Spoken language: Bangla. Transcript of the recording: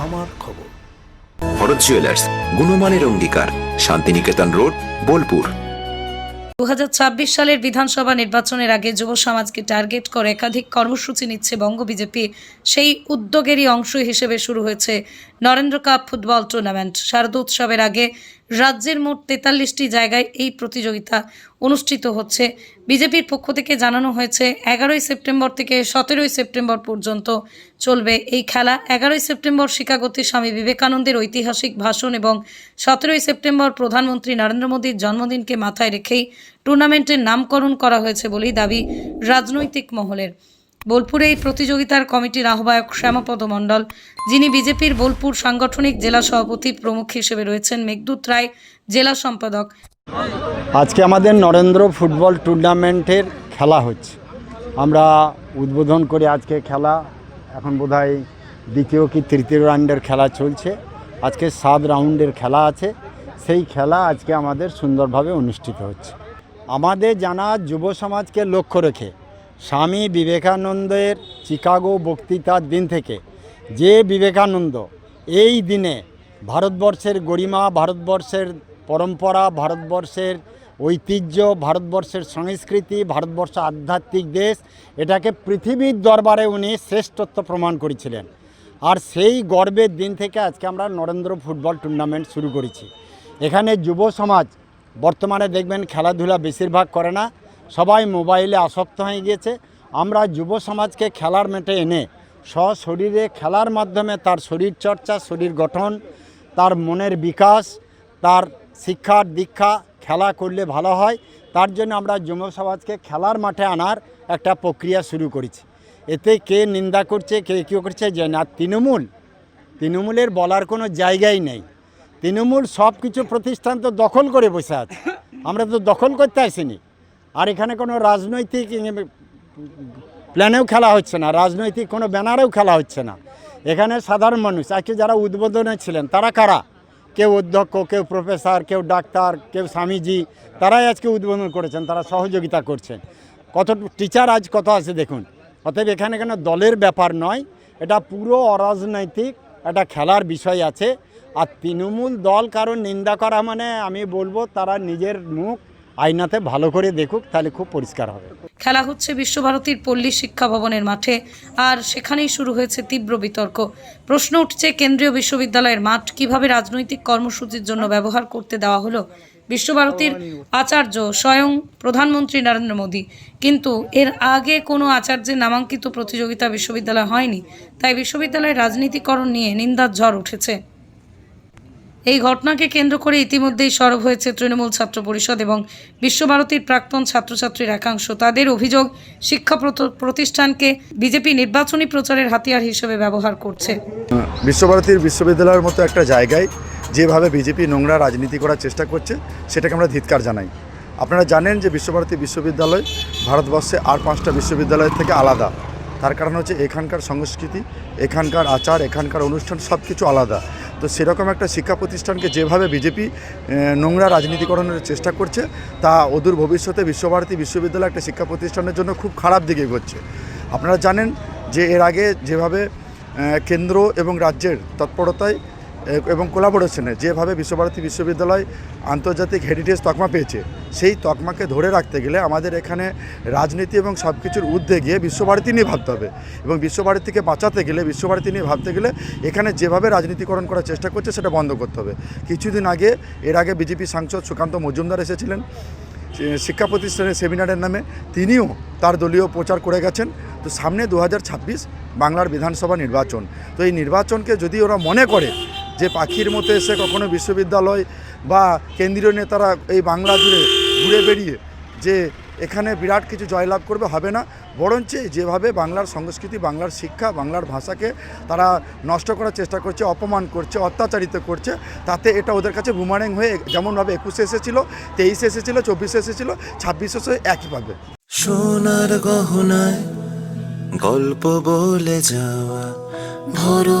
আমার খবর। ভরত জুয়েলার্স গুণমানের অঙ্গীকার শান্তিনিকেতন রোড বোলপুর। দু হাজার ছাব্বিশ সালের বিধানসভা নির্বাচনের আগে যুব সমাজকে টার্গেট করে একাধিক কর্মসূচি নিচ্ছে বঙ্গ বিজেপি। সেই উদ্যোগেরই অংশ হিসেবে শুরু হয়েছে নরেন্দ্র কাপ ফুটবল টুর্নামেন্ট। শারদোৎসবের আগে রাজ্যের মোট তেতাল্লিশটি জায়গায় এই প্রতিযোগিতা অনুষ্ঠিত হচ্ছে। বিজেপির পক্ষ থেকে জানানো হয়েছে, এগারোই সেপ্টেম্বর থেকে সতেরোই সেপ্টেম্বর পর্যন্ত চলবে এই খেলা। এগারোই সেপ্টেম্বর শিকাগোতে স্বামী বিবেকানন্দের ঐতিহাসিক ভাষণ এবং সতেরোই সেপ্টেম্বর প্রধানমন্ত্রী নরেন্দ্র মোদীর জন্মদিনকে মাথায় রেখেই টুর্নামেন্টের নামকরণ করা হয়েছে বলেই দাবি রাজনৈতিক মহলের। বোলপুরে এই প্রতিযোগিতার কমিটির আহ্বায়ক শ্যামাপদ মণ্ডল, যিনি বিজেপির বোলপুর সাংগঠনিক জেলা সভাপতি প্রমুখ হিসেবে রয়েছেন, মেঘদূত রায়, জেলা সম্পাদক। আজকে আমাদের নরেন্দ্র ফুটবল টুর্নামেন্টের খেলা হচ্ছে। আমরা উদ্বোধন করে আজকে খেলা, এখন বোধহয় দ্বিতীয় কি তৃতীয় রাউন্ডের খেলা চলছে। আজকে সাত রাউন্ডের খেলা আছে। সেই খেলা আজকে আমাদের সুন্দরভাবে অনুষ্ঠিত হচ্ছে। আমাদের জানা যুব সমাজকে লক্ষ্য রেখে স্বামী বিবেকানন্দের চিকাগো বক্তৃতার দিন থেকে যে বিবেকানন্দ এই দিনে ভারতবর্ষের গরিমা, ভারতবর্ষের পরম্পরা, ভারতবর্ষের ঐতিহ্য, ভারতবর্ষের সংস্কৃতি, ভারতবর্ষ আধ্যাত্মিক দেশ, এটাকে পৃথিবীর দরবারে উনি শ্রেষ্ঠত্ব প্রমাণ করেছিলেন। আর সেই গর্বের দিন থেকে আজকে আমরা নরেন্দ্র ফুটবল টুর্নামেন্ট শুরু করেছি। এখানে যুব সমাজ বর্তমানে দেখবেন খেলাধুলা বেশিরভাগ করে না সবাই মোবাইলে আসক্ত হয়ে গিয়েছে। আমরা যুব সমাজকে খেলার মেটে এনে সশরীরে খেলার মাধ্যমে তার শরীর চর্চা, শরীর গঠন, তার মনের বিকাশ, তার শিক্ষার দীক্ষা, খেলা করলে ভালো হয়। তার জন্য আমরা যুব সমাজকে খেলার মাঠে আনার একটা প্রক্রিয়া শুরু করেছি। এতে কে নিন্দা করছে, কে কী করছে যে না। তৃণমূল, তৃণমূলের বলার কোনো জায়গাই নেই। তৃণমূল সব কিছু প্রতিষ্ঠান তো দখল করে বসে আছে। আমরা তো দখল করতে আসিনি। আর এখানে কোনো রাজনৈতিক প্ল্যানেও খেলা হচ্ছে না, রাজনৈতিক কোনো ব্যানারেও খেলা হচ্ছে না। এখানে সাধারণ মানুষ আজকে যারা উদ্বোধনে ছিলেন, তারা কারা? কেউ অধ্যক্ষ, কেউ প্রফেসর, কেউ ডাক্তার, কেউ স্বামীজি, তারাই আজকে উদ্বোধন করেছেন, তারা সহযোগিতা করছেন। কত টিচার আজ কত আছে দেখুন। অতএব এখানে কেন দলের ব্যাপার নয়, এটা পুরো অরাজনৈতিক একটা খেলার বিষয় আছে। আর তৃণমূল দল কারণ নিন্দা করা মানে আমি বলব তারা নিজের মুখ আয়নাতে ভালো করে দেখুক, তাহলে খুব পরিষ্কার হবে। খেলা হচ্ছে বিশ্বভারতীর পল্লী শিক্ষা ভবনের মাঠে, আর সেখানেই শুরু হয়েছে তীব্র বিতর্ক। প্রশ্ন উঠছে, কেন্দ্রীয় বিশ্ববিদ্যালয়ের মাঠ কীভাবে রাজনৈতিক কর্মসূচির জন্য ব্যবহার করতে দেওয়া হলো? বিশ্বভারতীর আচার্য স্বয়ং প্রধানমন্ত্রী নরেন্দ্র মোদী। কিন্তু এর আগে কোনো আচার্যের নামাঙ্কিত প্রতিযোগিতা বিশ্ববিদ্যালয় হয়নি, তাই বিশ্ববিদ্যালয়ের রাজনীতিকরণ নিয়ে নিন্দার ঝড় উঠেছে। এই ঘটনাকে কেন্দ্র করে ইতিমধ্যেই সরব হয়েছে তৃণমূল ছাত্র পরিষদ এবং বিশ্বভারতীর প্রাক্তন ছাত্রছাত্রীর একাংশ। তাদের অভিযোগ, শিক্ষা প্রত- প্রতিষ্ঠানকে বিজেপি নির্বাচনী প্রচারের হাতিয়ার হিসেবে ব্যবহার করছে। বিশ্বভারতীর বিশ্ববিদ্যালয়ের মতো একটা জায়গায় যেভাবে বিজেপি নোংরা রাজনীতি করার চেষ্টা করছে, সেটাকে আমরা ধিৎকার জানাই। আপনারা জানেন যে বিশ্বভারতী বিশ্ববিদ্যালয় ভারতবর্ষে আর পাঁচটা বিশ্ববিদ্যালয়ের থেকে আলাদা। তার কারণ হচ্ছে এখানকার সংস্কৃতি, এখানকার আচার, এখানকার অনুষ্ঠান সব কিছু আলাদা। তো সেরকম একটা শিক্ষা প্রতিষ্ঠানকে যেভাবে বিজেপি নোংরা রাজনীতিকরণের চেষ্টা করছে, তা অদূর ভবিষ্যতে বিশ্বভারতী বিশ্ববিদ্যালয় একটা শিক্ষা প্রতিষ্ঠানের জন্য খুব খারাপ দিকে এগোচ্ছে। আপনারা জানেন যে এর আগে যেভাবে কেন্দ্র এবং রাজ্যের তৎপরতায় এবং কোলাবোরেশনে যেভাবে বিশ্বভারতী বিশ্ববিদ্যালয় আন্তর্জাতিক হেরিটেজ তকমা পেয়েছে, সেই তকমাকে ধরে রাখতে গেলে আমাদের এখানে রাজনীতি এবং সব কিছুর ঊর্ধ্বে গিয়ে বিশ্বভারতী নিয়ে ভাবতে হবে। এবং বিশ্বভারতীকে বাঁচাতে গেলে, বিশ্বভারতী নিয়ে ভাবতে গেলে এখানে যেভাবে রাজনীতিকরণ করার চেষ্টা করছে, সেটা বন্ধ করতে হবে। কিছুদিন আগে, এর আগে বিজেপি সাংসদ সুকান্ত মজুমদার এসেছিলেন শিক্ষা প্রতিষ্ঠানের সেমিনারের নামে। তিনিও তার দলীয় প্রচার করে গেছেন। তো সামনে দু হাজার ছাব্বিশ বাংলার বিধানসভা নির্বাচন। তো এই নির্বাচনকে যদি ওরা মনে করে যে পাখির মতো এসে কখনো বিশ্ববিদ্যালয় বা কেন্দ্রীয় নেতারা এই বাংলা জুড়ে ঘুরে বেরিয়ে যে এখানে বিরাট কিছু জয়লাভ করবে, হবে না। বরঞ্চ যেভাবে বাংলার সংস্কৃতি, বাংলার শিক্ষা, বাংলার ভাষাকে তারা নষ্ট করার চেষ্টা করছে, অপমান করছে, অত্যাচারিত করছে, তাতে এটা ওদের কাছে বুমারেং হয়ে যেমনভাবে একুশে এসেছিল, তেইশে এসেছিল, চব্বিশে এসেছিল ছাব্বিশে এসে একইভাবে সোনার গহনায় গল্প বলে যাওয়া ভরো